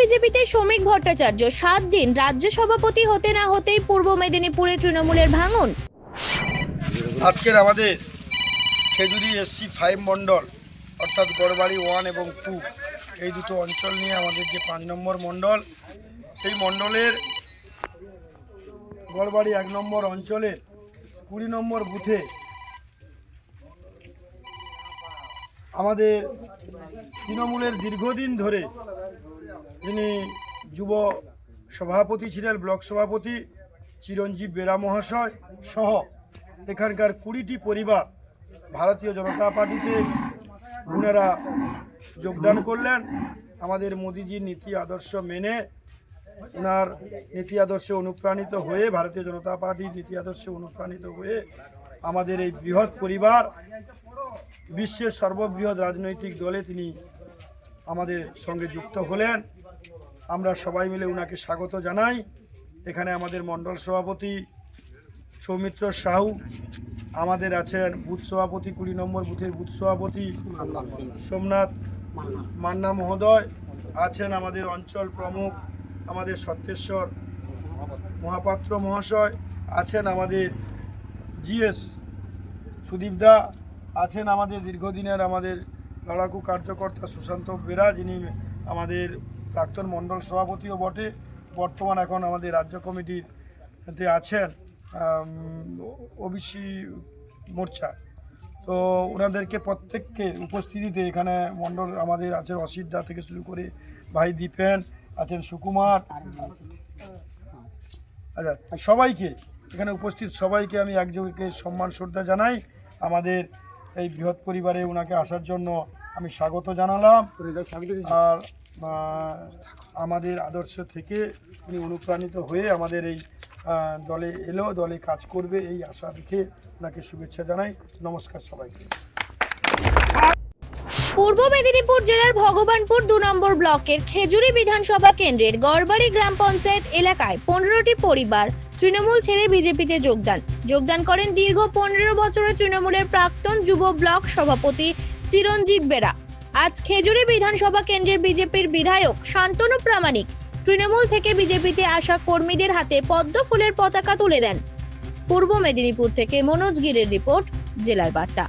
বিজেপিতে শ্রমিক ভট্টাচার্য। সাত দিন রাজ্য সভাপতি হতে না হতেই পূর্ব মেদিনীপুরে তৃণমূলের ভাঙন। আজকের আমাদের খেজুরি এসসি ফাইভ মণ্ডল, অর্থাৎ গড়বাড়ি ওয়ান এবং টু এই দুটো অঞ্চল নিয়ে আমাদের যে পাঁচ নম্বর মণ্ডল এই মণ্ডলের গড়বাড়ি এক নম্বর অঞ্চলে কুড়ি নম্বর বুথে আমাদের তৃণমূলের দীর্ঘদিন ধরে যিনি যুব সভাপতি ছিলেন, ব্লক সভাপতি চিরঞ্জীব বেরা মহাশয় সহ এখানকার কুড়িটি পরিবার ভারতীয় জনতা পার্টিতে ওনারা যোগদান করলেন। আমাদের মোদিজির নীতি আদর্শ মেনে ওনার নীতি আদর্শে অনুপ্রাণিত হয়ে, ভারতীয় জনতা পার্টির নীতি আদর্শে অনুপ্রাণিত হয়ে আমাদের এই বৃহৎ পরিবার, বিশ্বের সর্ববৃহৎ রাজনৈতিক দলে তিনি আমাদের সঙ্গে যুক্ত হলেন। আমরা সবাই মিলে ওনাকে স্বাগত জানাই। এখানে আমাদের মণ্ডল সভাপতি সৌমিত্র সাহু, আমাদের আছেন বুথ সভাপতি, কুড়ি নম্বর বুথের বুথ সভাপতি সোমনাথ মান্না মহোদয়, আছেন আমাদের অঞ্চল প্রমুখ, আমাদের সত্যেশ্বর মহাপাত্র মহাশয়, আছেন আমাদের জিএস সুদীপদা আছেন আমাদের দীর্ঘদিনের আমাদের লড়াকু কার্যকর্তা সুশান্ত বেরা, যিনি আমাদের প্রাক্তন মণ্ডল সভাপতিও বটে, বর্তমান এখন আমাদের রাজ্য কমিটির তে আছেন ওবিসি মোর্চা। তো ওনাদেরকে প্রত্যেককে উপস্থিতিতে এখানে মণ্ডল আমাদের আছে অসিত দা থেকে শুরু করে ভাই দীপেন, আছেন সুকুমার। আচ্ছা সবাইকে এখানে উপস্থিত সবাইকে আমি একযোগে সম্মান শ্রদ্ধা জানাই। আমাদের এই বৃহৎ পরিবারে ওনাকে আসার জন্য আমি স্বাগত জানালাম। আর আমাদের আদর্শ থেকে উনি অনুপ্রাণিত হয়ে আমাদের এই দলে এলো দলে কাজ করবে এই আশা রেখে ওনাকে শুভেচ্ছা জানাই। নমস্কার সবাইকে। পূর্ব মেদিনীপুর জেলার ভগবানপুর দু নম্বর ব্লকের খেজুরি বিধানসভা কেন্দ্রের গড়বাড়ি গ্রাম পঞ্চায়েত এলাকায় পনেরোটি পরিবার তৃণমূল ছেড়ে বিজেপিতে যোগদান। যোগদান করেন দীর্ঘ পনেরো বছরের তৃণমূলের প্রাক্তন যুব ব্লক সভাপতি চিরঞ্জিত বেরা। আজ খেজুরি বিধানসভা কেন্দ্রের বিজেপির বিধায়ক শান্তনু প্রামাণিক তৃণমূল থেকে বিজেপিতে আসা কর্মীদের হাতে পদ্ম ফুলের পতাকা তুলে দেন। পূর্ব মেদিনীপুর থেকে মনোজ গিরের রিপোর্ট, জেলার বার্তা।